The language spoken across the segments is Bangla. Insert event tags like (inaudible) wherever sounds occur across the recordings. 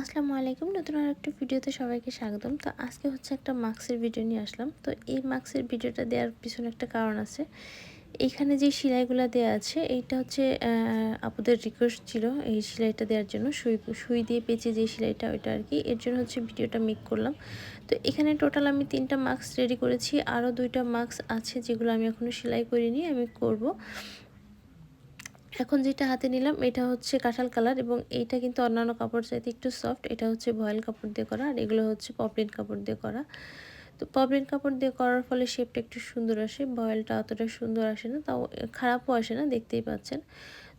আসসালামু আলাইকুম। নতুন আর একটা ভিডিওতে সবাইকে স্বাগতম। তো আজকে হচ্ছে একটা মাস্কের ভিডিও নিয়ে আসলাম। তো এই মাস্কের ভিডিওটা দেওয়ার পিছনে একটা কারণ আছে। এইখানে যে সেলাইগুলো দেওয়া আছে, এইটা হচ্ছে আপুদের রিকোয়েস্ট ছিল এই সেলাইটা দেওয়ার জন্য। সুই সুই দিয়ে পেঁচে যে সেলাইটা, ওইটা আর কি। এর জন্য হচ্ছে ভিডিওটা মেক করলাম। তো এখানে টোটাল আমি তিনটা মাস্ক রেডি করেছি। আরও দুইটা মাস্ক আছে যেগুলো আমি এখনও সেলাই করিনি, আমি করব। এখন যেটা হাতে নিলাম, এটা হচ্ছে কাঁঠাল কালার এবং এইটা কিন্তু অন্যান্য কাপড় চাইতে একটু সফট এটা হচ্ছে ভয়েল কাপড় দিয়ে করা আর এগুলো হচ্ছে পপলিন কাপড় দিয়ে করা। তো পপলিন কাপড় দিয়ে করার ফলে শেপটা একটু সুন্দর আসে, ভয়েলটা অতটা সুন্দর আসে না, তাও খারাপও আসে না, দেখতেই পাচ্ছেন।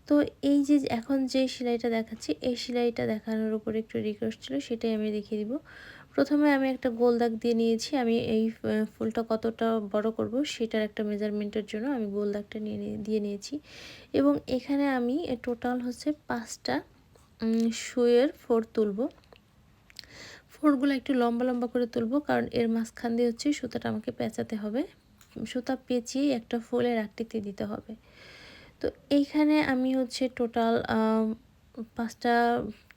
তো এই যে এখন যে সেলাইটা দেখাচ্ছি, এই সেলাইটা দেখানোর উপরে একটু রিকোয়েস্ট ছিল, সেটাই আমি দেখিয়ে দিব। প্রথমে আমি একটা গোল দাগ দিয়ে নিয়েছি। আমি এই ফুলটা কতটা বড় করব সেটার একটা মেজারমেন্টের জন্য আমি গোল দাগটা নিয়ে দিয়ে নিয়েছি। এবং এখানে আমি টোটাল হচ্ছে পাঁচটা শুয়ের ফোর তুলব। ফোরগুলো একটু লম্বা লম্বা করে তুলবো কারণ এর মাঝখান দিয়ে হচ্ছে সুতাটা আমাকে পেঁচাতে হবে। সুতা পেঁচিয়ে একটা ফুলের আকৃতি দিতে হবে। তো এইখানে আমি হচ্ছে টোটাল পাঁচটা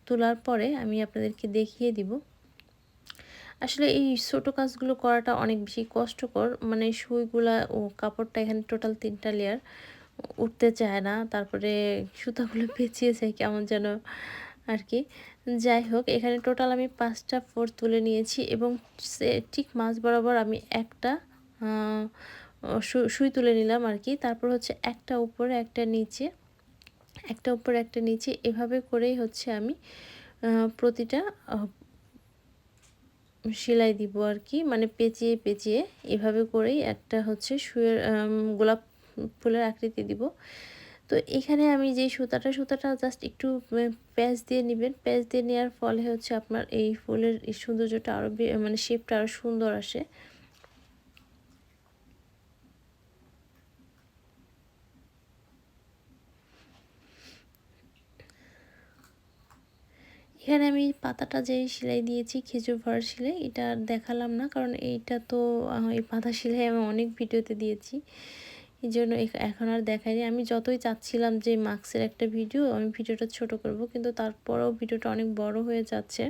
তোলার পরে আমি আপনাদেরকে দেখিয়ে দিব। আসলে এই ছোটো কাজগুলো করাটা অনেক বেশি কষ্টকর। মানে সুইগুলা ও কাপড়টা এখানে টোটাল তিনটা লেয়ার উঠতে চায় না। তারপরে সুতাগুলো (laughs) পেঁচিয়ে যায় কেমন যেন আর কি যাই হোক, এখানে টোটাল আমি পাঁচটা ফোর তুলে নিয়েছি এবং ঠিক মাছ বরাবর আমি একটা সুই তুলে নিলাম আর কি তারপর হচ্ছে একটা উপরে, একটা নিচে, একটা উপরে, একটা নিচে। এভাবে করেই হচ্ছে আমি প্রতিটা সেলাই দিব আর কি মানে পেঁচিয়ে পেঁচিয়ে এভাবে করেই একটা হচ্ছে শুয়ের গোলাপ ফুলের আকৃতি দিব। তো এখানে আমি যে সুতাটা সুতাটা জাস্ট একটু প্যাঁচ দিয়ে নেবেন। প্যাঁচ দিয়ে নেওয়ার ফলে হচ্ছে আপনার এই ফুলের সৌন্দর্যটা আরও মানে শেপটা আরও সুন্দর আসে। এখানে আমি পাতাটা যে সেলাই দিয়েছি, খেজুর ভরা সেলাই, এটা দেখালাম না, কারণ এইটা তো এই পাতা সেলাই আমি অনেক ভিডিওতে দিয়েছি। এই জন্য এখন আর দেখাইনি। আমি যতই চাচ্ছিলাম যে মাস্কের একটা ভিডিও, আমি ভিডিওটা ছোট করব, কিন্তু তারপরেও ভিডিওটা অনেক বড় হয়ে যাচ্ছে।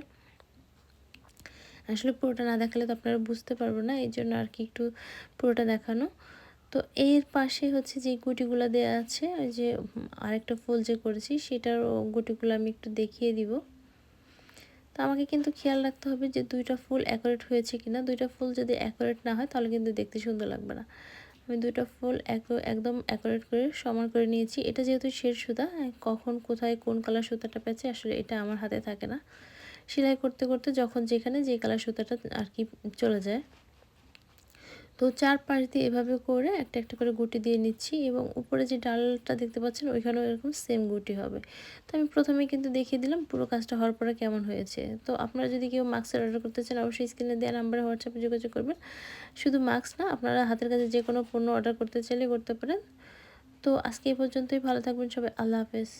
আসলে পুরোটা না দেখালে তো আপনারা বুঝতে পারব না, এই জন্য আর কি একটু পুরোটা দেখানো। তো এর পাশে হচ্ছে যে গুটিগুলো দেওয়া আছে, ওই যে আরেকটা ফুল যে করেছি সেটার গুটিগুলো আমি একটু দেখিয়ে দিব। তো আমাকে কিন্তু খেয়াল রাখতে হবে যে দুইটা ফুল অ্যাকোরেট হয়েছে কিনা। দুইটা ফুল যদি অ্যাকোরেট না হয়, তাহলে কিন্তু দেখতে সুন্দর লাগবে না। আমি দুইটা ফুল একদম অ্যাকোরেট করে, সমান করে নিয়েছি। এটা যেহেতু শের সুতা কখন, কোথায়, কোন কালার সুতাটা পেয়েছে, আসলে এটা আমার হাতে থাকে না। সেলাই করতে করতে যখন যেখানে যে কালার সুতাটা আর কি চলে যায় তো চার পাশ দিয়ে এভাবে করে একটা একটা করে গুটি দিয়ে নিচ্ছি এবং উপরে যে ডালটা দেখতে পাচ্ছেন ওইখানেও এরকম সেম গুটি হবে। তো আমি প্রথমে কিন্তু দেখিয়ে দিলাম পুরো কাজটা হওয়ার পরে কেমন হয়েছে। তো আপনারা যদি কেউ মাস্কের অর্ডার করতে চান, অবশ্যই স্ক্রিনে দেওয়া নাম্বারে হোয়াটসঅ্যাপে যোগাযোগ করবেন। শুধু মাস্ক না, আপনারা হাতের কাছে যে কোনো পণ্য অর্ডার করতে চাইলে করতে পারেন। তো আজকে এই পর্যন্তই, ভালো থাকবেন সবাই, আল্লাহ হাফেজ।